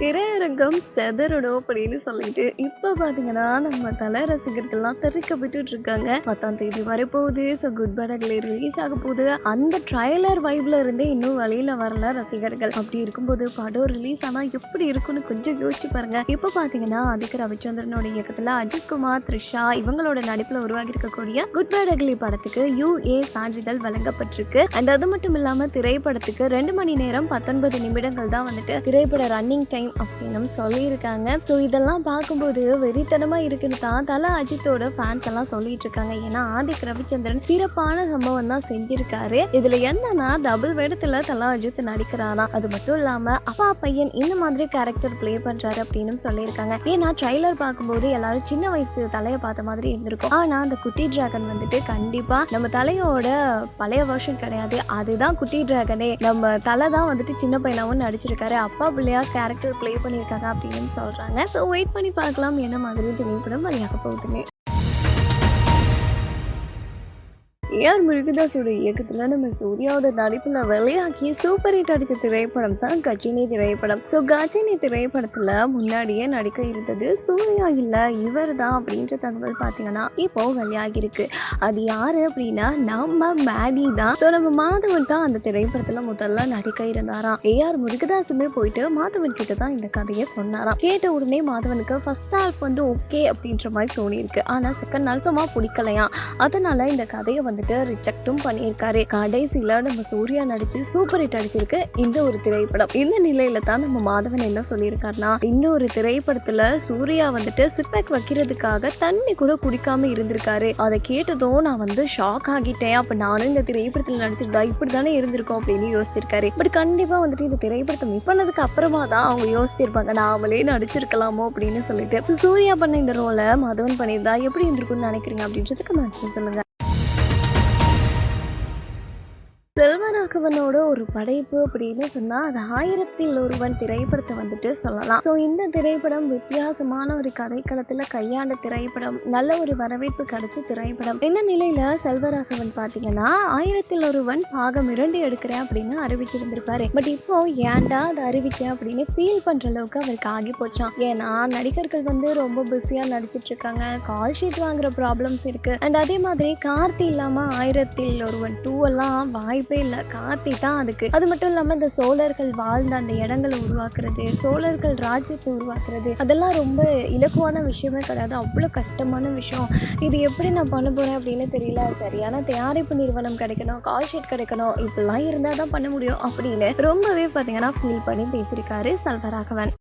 திரையரங்கம் செதறணும் அப்படின்னு சொல்லிட்டு இப்போ பார்த்தீங்கன்னா நம்ம தலை ரசிகர்கள்லாம் தெரிவிக்கப்பட்டு இருக்காங்க பத்தாம் தேதி வரப்போகுது. ஸோ குட் பேடக்ல ரிலீஸ் ஆக போகுது. அந்த ட்ரைலர் வைப்ல இருந்தே இன்னும் வழியில வரல ரசிகர்கள். அப்படி இருக்கும்போது படம் ரிலீஸ் ஆனால் எப்படி இருக்கும்னு கொஞ்சம் யோசிச்சு பாருங்க. இப்போ பார்த்தீங்கன்னா அதிக ரவிச்சந்திரனோட இயக்கத்தில் அஜித் குமார் த்ரிஷா இவங்களோட நடிப்பில் உருவாகி இருக்கக்கூடிய குட் பேடக்லி படத்துக்கு யூஏ சான்றிதழ் வழங்கப்பட்டிருக்கு. அண்ட் அது மட்டும் இல்லாமல் திரைப்படத்துக்கு ரெண்டு மணி நேரம் பத்தொன்பது நிமிடங்கள் தான் வந்துட்டு திரைப்பட ரன்னிங் டைம் அப்படின்னு சொல்லியிருக்காங்க. ஸோ இதெல்லாம் பார்க்கும்போது வெறித்தனமா இருக்குன்னு தான் தல அஜித்தோட ஃபேன்ஸ் எல்லாம் சொல்லிட்டு இருக்காங்க ஏன்னா ஆதிக் ரவிச்சந்திரன் சிறப்பான சம்பவம் தான் செஞ்சிருக்காரு. இதுல என்னன்னா டபுள் வேடத்துல தலா அஜித் நடிக்கிறாராம். அது மட்டும் இல்லாம அப்பா பையன் இந்த மாதிரி கேரக்டர் ப்ளே பண்றாரு அப்படின்னு சொல்லியிருக்காங்க. ஏன்னா ட்ரைலர் பார்க்கும்போது எல்லாரும் சின்ன வயசு தலையை பார்த்த மாதிரி இருந்திருக்கும். ஆனா அந்த குட்டி டிராகன் வந்துட்டு கண்டிப்பா நம்ம தலையோட பழைய வருஷன் கிடையாது. அதுதான் குட்டி டிராகனே நம்ம தலை தான் வந்துட்டு சின்ன பையனாவும் நடிச்சிருக்காரு. அப்பா பிள்ளையா கேரக்டர் ப்ளே பண்ணியிருக்காங்க அப்படின்னு சொல்கிறாங்க ஸோ வெயிட் பண்ணி பார்க்கலாம் என்ன மாதிரி திரைப்படம் வழியாக போகுதுன்னு. ஏஆர் முருகதாஸோட இயக்கத்தில் நம்ம சூர்யாவோட நடிப்பில் வெளியாகி சூப்பர் ஹிட் அடித்த திரைப்படம் தான் கஜினி திரைப்படம். ஸோ கஜினி திரைப்படத்தில் முன்னாடியே நடிக்க இருந்தது சூர்யா இல்லை இவர் தான் அப்படின்ற தகவல் பார்த்தீங்கன்னா இப்போ வெளியாகிருக்கு அது யார் அப்படின்னா நம்ம மேடி தான். ஸோ நம்ம மாதவன் தான் அந்த திரைப்படத்தில் முதல்ல நடிக்க இருந்தாராம். ஏஆர் முருகதாஸுமே போயிட்டு மாதவன் கிட்ட தான் இந்த கதையை சொன்னாராம். கேட்ட உடனே மாதவனுக்கு ஃபர்ஸ்ட் ஹால்ஃப் வந்து ஓகே அப்படின்ற மாதிரி தோணியிருக்கு. ஆனால் செகண்ட் நாள் சும்மா பிடிக்கலையா அதனால இந்த கதையை வந்துட்டு ரிஜெக்டும் பண்ணியிருக்காரு. கடைசியில் நம்ம சூர்யா நடிச்சு சூப்பர் ஹிட் அடிச்சிருக்கு. இந்த ஒரு திரைப்படம். இந்த நிலையில தான் நம்ம மாதவன் என்ன சொல்லியிருக்காருன்னா இந்த ஒரு திரைப்படத்துல சூர்யா வந்துட்டு சிப்பேக் வைக்கிறதுக்காக தண்ணி கூட குடிக்காம இருந்திருக்காரு. அதை கேட்டதும் நான் வந்து ஷாக் ஆகிட்டேன். அப்ப நானும் இந்த திரைப்படத்தில் நடிச்சிருந்தா இப்படி தானே இருந்திருக்கோம் அப்படின்னு யோசிச்சிருக்காரு. பட் கண்டிப்பா வந்துட்டு இந்த திரைப்படத்தை மிஸ் பண்ணதுக்கு அப்புறமா தான் அவங்க யோசிச்சிருப்பாங்க நாமளே நடிச்சிருக்கலாமோ? அப்படின்னு சொல்லிட்டு. சூர்யா பண்ண இந்த ரோலை மாதவன் பண்ணியிருந்தா எப்படி இருந்திருக்கும்னு நினைக்கிறீங்க அப்படின்றதுக்கு நான் சொல்லுங்க. ராகவனோட ஒரு படைப்பு அப்படின்னு சொன்னா அது ஆயிரத்தில் ஒருவன் திரைப்படத்தை வந்துட்டு சொல்லலாம். ஸோ இந்த திரைப்படம் வித்தியாசமான ஒரு கதைக்களத்துல கையாண்ட திரைப்படம் நல்ல ஒரு வரவேற்பு கிடைச்ச திரைப்படம். இந்த நிலையில செல்வராகவன் பாத்தீங்கன்னா ஆயிரத்தில் ஒருவன் பாகம் இரண்டு எடுக்கிறேன் அப்படின்னு அறிவிச்சிருந்திருப்பாரு. பட் இப்போ ஏன்டா அதை அறிவிச்சேன் அப்படின்னு ஃபீல் பண்ற அளவுக்கு அவருக்கு ஆகி போச்சான் ஏன்னா நடிகர்கள் வந்து ரொம்ப பிஸியா நடிச்சிட்டு இருக்காங்க. கால் ஷீட் வாங்குற ப்ராப்ளம்ஸ் இருக்கு. அண்ட் அதே மாதிரி கார்த்தி இல்லாம ஆயிரத்தில் ஒருவன் டூ எல்லாம் வாய்ப்பே இல்லை. கார்த்தி தான் அதுக்கு. அது மட்டும் இல்லாம இந்த சோழர்கள் வாழ்ந்த அந்த இடங்களை உருவாக்குறது சோழர்கள் ராஜ்யத்தை உருவாக்குறது அதெல்லாம் ரொம்ப இலக்குவான விஷயமே கிடையாது. அவ்வளோ கஷ்டமான விஷயம். இது எப்படி நான் பண்ண போறேன் அப்படின்னு தெரியல. சரியான தயாரிப்பு நிறுவனம் கிடைக்கணும் கால் ஷீட் கிடைக்கணும். இப்படிலாம் இருந்தால் தான் பண்ண முடியும் அப்படின்னு ரொம்பவே பார்த்தீங்கன்னா ஃபீல் பண்ணி பேசியிருக்காரு செல்வராகவன்.